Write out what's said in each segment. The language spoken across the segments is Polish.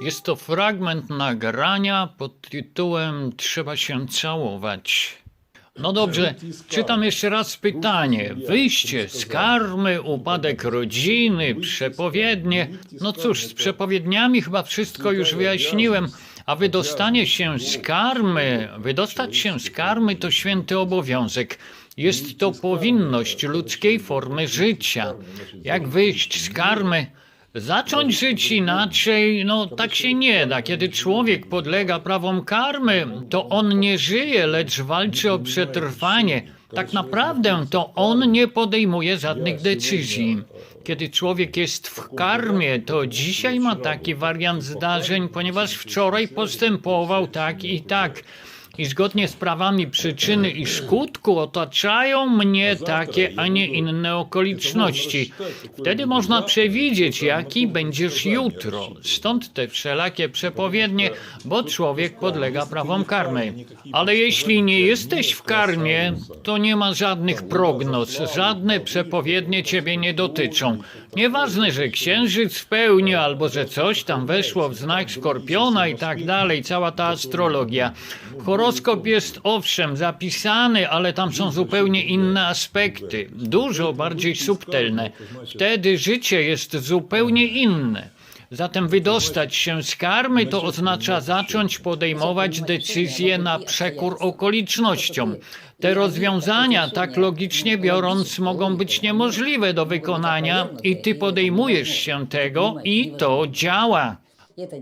Jest to fragment nagrania pod tytułem Trzeba się całować. No dobrze, czytam jeszcze raz pytanie. Wyjście z karmy, upadek rodziny, przepowiednie. No cóż, z przepowiedniami chyba wszystko już wyjaśniłem. A wydostanie się z karmy, wydostać się z karmy to święty obowiązek. Jest to powinność ludzkiej formy życia. Jak wyjść z karmy? Zacząć żyć inaczej, no tak się nie da. Kiedy człowiek podlega prawom karmy, to on nie żyje, lecz walczy o przetrwanie. Tak naprawdę to on nie podejmuje żadnych decyzji. Kiedy człowiek jest w karmie, to dzisiaj ma taki wariant zdarzeń, ponieważ wczoraj postępował tak i tak. I zgodnie z prawami przyczyny i skutku otaczają mnie takie, a nie inne okoliczności. Wtedy można przewidzieć, jaki będziesz jutro. Stąd te wszelakie przepowiednie, bo człowiek podlega prawom karmy. Ale jeśli nie jesteś w karmie, to nie ma żadnych prognoz, żadne przepowiednie ciebie nie dotyczą. Nieważne, że księżyc w pełni, albo że coś tam weszło w znak skorpiona i tak dalej, cała ta astrologia. Horoskop jest owszem zapisany, ale tam są zupełnie inne aspekty, dużo bardziej subtelne. Wtedy życie jest zupełnie inne. Zatem wydostać się z karmy to oznacza zacząć podejmować decyzje na przekór okolicznościom. Te rozwiązania, tak logicznie biorąc, mogą być niemożliwe do wykonania i ty podejmujesz się tego i to działa. Nie to.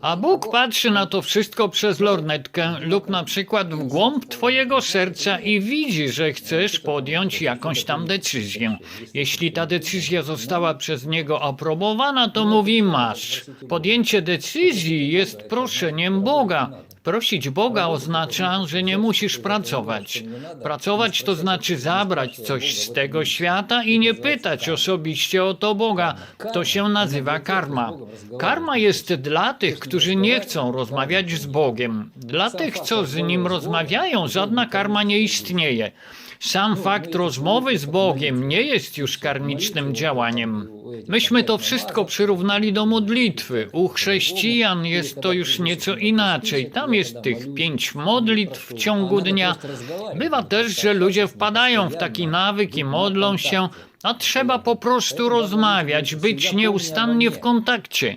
A Bóg patrzy na to wszystko przez lornetkę lub na przykład w głąb twojego serca i widzi, że chcesz podjąć jakąś tam decyzję. Jeśli ta decyzja została przez niego aprobowana, to mówi masz. Podjęcie decyzji jest proszeniem Boga. Prosić Boga oznacza, że nie musisz pracować. Pracować to znaczy zabrać coś z tego świata i nie pytać osobiście o to Boga. To się nazywa karma. Karma jest dla tych, którzy nie chcą rozmawiać z Bogiem. Dla tych, co z Nim rozmawiają, żadna karma nie istnieje. Sam fakt rozmowy z Bogiem nie jest już karmicznym działaniem. Myśmy to wszystko przyrównali do modlitwy. U chrześcijan jest to już nieco inaczej. Tam jest tych pięć modlitw w ciągu dnia. Bywa też, że ludzie wpadają w taki nawyk i modlą się, a trzeba po prostu rozmawiać, być nieustannie w kontakcie.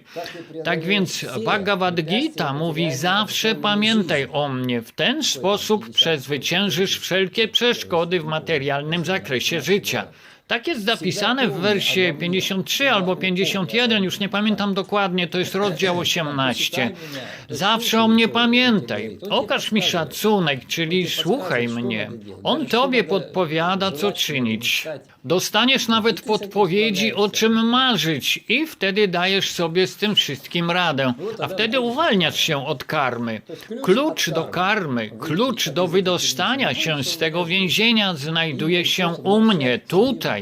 Tak więc Bhagavad Gita mówi zawsze pamiętaj o mnie. W ten sposób przezwyciężysz wszelkie przeszkody w materialnym zakresie życia. Tak jest zapisane w wersie 53 albo 51, już nie pamiętam dokładnie, to jest rozdział 18. Zawsze o mnie pamiętaj. Okaż mi szacunek, czyli słuchaj mnie. On tobie podpowiada, co czynić. Dostaniesz nawet podpowiedzi, o czym marzyć, i wtedy dajesz sobie z tym wszystkim radę. A wtedy uwalniasz się od karmy. Klucz do karmy, klucz do wydostania się z tego więzienia znajduje się u mnie, tutaj.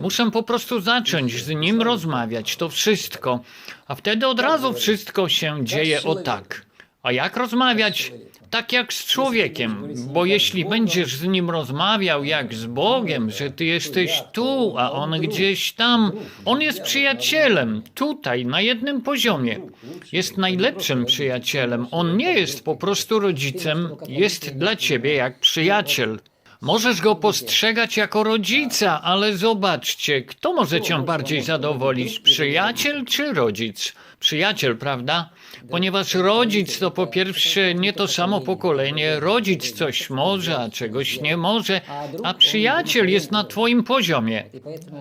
Muszę po prostu zacząć z nim rozmawiać, to wszystko. A wtedy od razu wszystko się dzieje o tak. A jak rozmawiać? Tak jak z człowiekiem, bo jeśli będziesz z nim rozmawiał jak z Bogiem, że ty jesteś tu, a on gdzieś tam, on jest przyjacielem, tutaj, na jednym poziomie. Jest najlepszym przyjacielem. On nie jest po prostu rodzicem, jest dla ciebie jak przyjaciel. Możesz go postrzegać jako rodzica, ale zobaczcie, kto może cię bardziej zadowolić, przyjaciel czy rodzic? Przyjaciel, prawda? Ponieważ rodzic to po pierwsze nie to samo pokolenie, rodzic coś może, a czegoś nie może, a przyjaciel jest na twoim poziomie.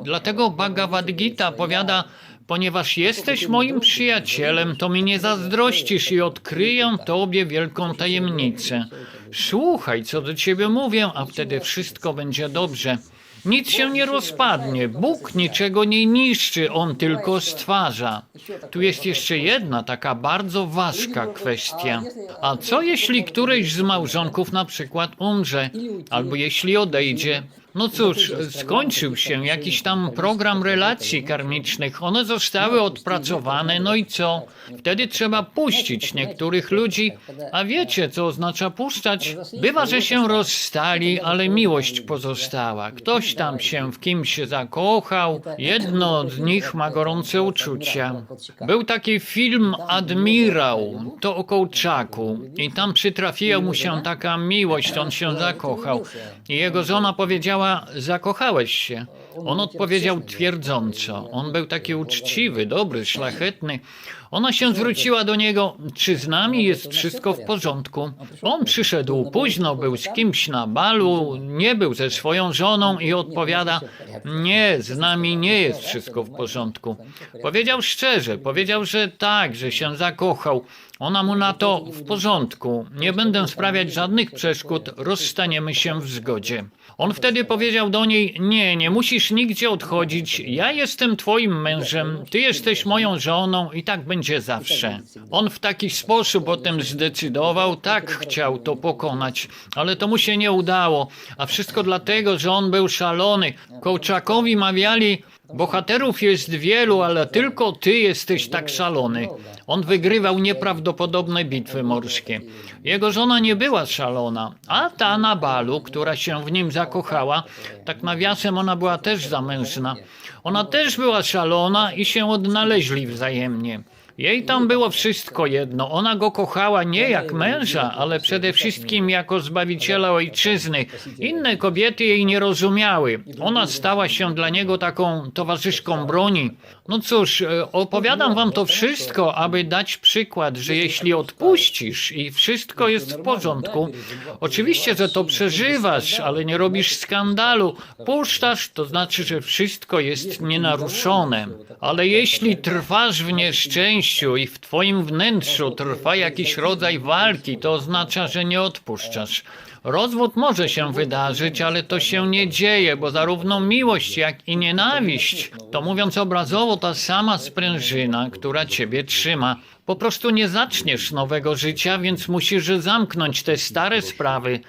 Dlatego Bhagavad Gita powiada, ponieważ jesteś moim przyjacielem, to mi nie zazdrościsz i odkryję tobie wielką tajemnicę. Słuchaj, co do ciebie mówię, a wtedy wszystko będzie dobrze. Nic się nie rozpadnie. Bóg niczego nie niszczy, on tylko stwarza. Tu jest jeszcze jedna taka bardzo ważka kwestia. A co jeśli któryś z małżonków na przykład umrze, albo jeśli odejdzie? No cóż, skończył się jakiś tam program relacji karmicznych. One zostały odpracowane, no i co? Wtedy trzeba puścić niektórych ludzi. A wiecie, co oznacza puszczać? Bywa, że się rozstali, ale miłość pozostała. Ktoś tam się w kimś zakochał, jedno z nich ma gorące uczucia. Był taki film Admirał, to o Kołczaku i tam przytrafiła mu się taka miłość, on się zakochał. I jego żona powiedziała, zakochałeś się. On odpowiedział twierdząco. On był taki uczciwy, dobry, szlachetny. Ona się zwróciła do niego, czy z nami jest wszystko w porządku. On przyszedł późno, był z kimś na balu, nie był ze swoją żoną i odpowiada, nie, z nami nie jest wszystko w porządku. Powiedział szczerze, powiedział, że tak, że się zakochał. Ona mu na to w porządku, nie będę sprawiać żadnych przeszkód, rozstaniemy się w zgodzie. On wtedy powiedział do niej: Nie, nie musisz nigdzie odchodzić. Ja jestem twoim mężem, ty jesteś moją żoną i tak będzie zawsze. On w taki sposób o tym zdecydował, tak chciał to pokonać, ale to mu się nie udało. A wszystko dlatego, że on był szalony. Kołczakowi mawiali. Bohaterów jest wielu, ale tylko ty jesteś tak szalony. On wygrywał nieprawdopodobne bitwy morskie. Jego żona nie była szalona, a ta na balu, która się w nim zakochała, tak nawiasem ona była też zamężna. Ona też była szalona i się odnaleźli wzajemnie. Jej tam było wszystko jedno. Ona go kochała nie jak męża, ale przede wszystkim jako zbawiciela ojczyzny. Inne kobiety jej nie rozumiały. Ona stała się dla niego taką towarzyszką broni. No cóż, e, opowiadam wam to wszystko, aby dać przykład, że jeśli odpuścisz i wszystko jest w porządku, oczywiście, że to przeżywasz, ale nie robisz skandalu. Puszczasz, to znaczy, że wszystko jest nienaruszone. Ale jeśli trwasz w nieszczęściu i w twoim wnętrzu trwa jakiś rodzaj walki, to oznacza, że nie odpuszczasz. Rozwód może się wydarzyć, ale to się nie dzieje, bo zarówno miłość, jak i nienawiść to mówiąc obrazowo ta sama sprężyna, która ciebie trzyma. Po prostu nie zaczniesz nowego życia, więc musisz zamknąć te stare sprawy.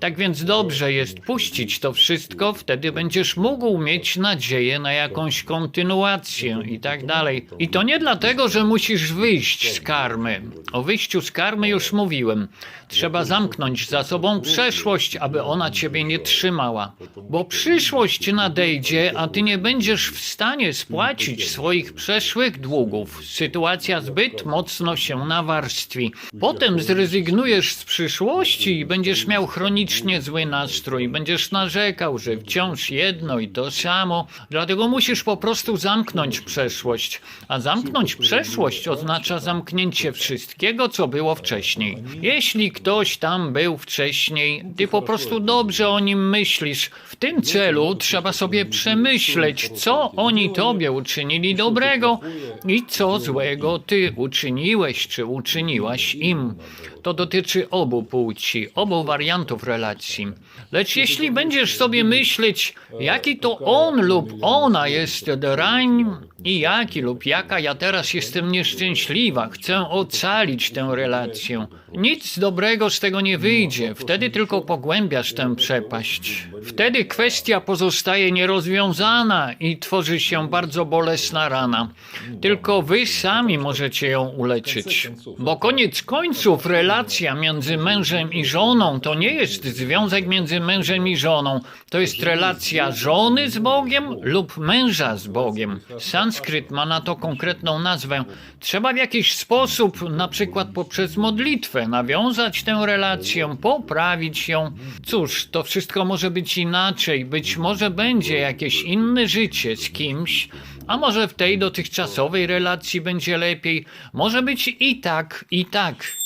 Tak więc dobrze jest puścić to wszystko, wtedy będziesz mógł mieć nadzieję na jakąś kontynuację i tak dalej. I to nie dlatego, że musisz wyjść z karmy. O wyjściu z karmy już mówiłem. Trzeba zamknąć za sobą przeszłość, aby ona ciebie nie trzymała. Bo przyszłość nadejdzie, a ty nie będziesz w stanie spłacić swoich przeszłych długów. Sytuacja zbyt mocno się nawarstwi. Potem zrezygnujesz z przyszłości i będziesz miał chronicznie zły nastrój. Będziesz narzekał, że wciąż jedno i to samo. Dlatego musisz po prostu zamknąć przeszłość. A zamknąć przeszłość oznacza zamknięcie wszystkiego, co było wcześniej. Jeśli ktoś tam był wcześniej, ty po prostu dobrze o nim myślisz. W tym celu trzeba sobie przemyśleć, co oni tobie uczynili dobrego i co złego ty uczyniłeś czy uczyniłaś im. To dotyczy obu płci, obu wariantów relacji. Lecz jeśli będziesz sobie myśleć, jaki to on lub ona jest drań i jaki lub jaka ja teraz jestem nieszczęśliwa, chcę ocalić tę relację, nic dobrego z tego nie wyjdzie. Wtedy tylko pogłębiasz tę przepaść. Wtedy kwestia pozostaje nierozwiązana i tworzy się bardzo bolesna rana. Tylko wy sami możecie ją uleczyć. Bo koniec końców relacja między mężem i żoną to nie jest związek między mężem i żoną. To jest relacja żony z Bogiem lub męża z Bogiem. Sanskryt ma na to konkretną nazwę. Trzeba w jakiś sposób, na przykład poprzez modlitwę, nawiązać tę relację, poprawić ją. Cóż, to wszystko może być inaczej. Być może będzie jakieś inne życie z kimś, a może w tej dotychczasowej relacji będzie lepiej. Może być i tak, i tak.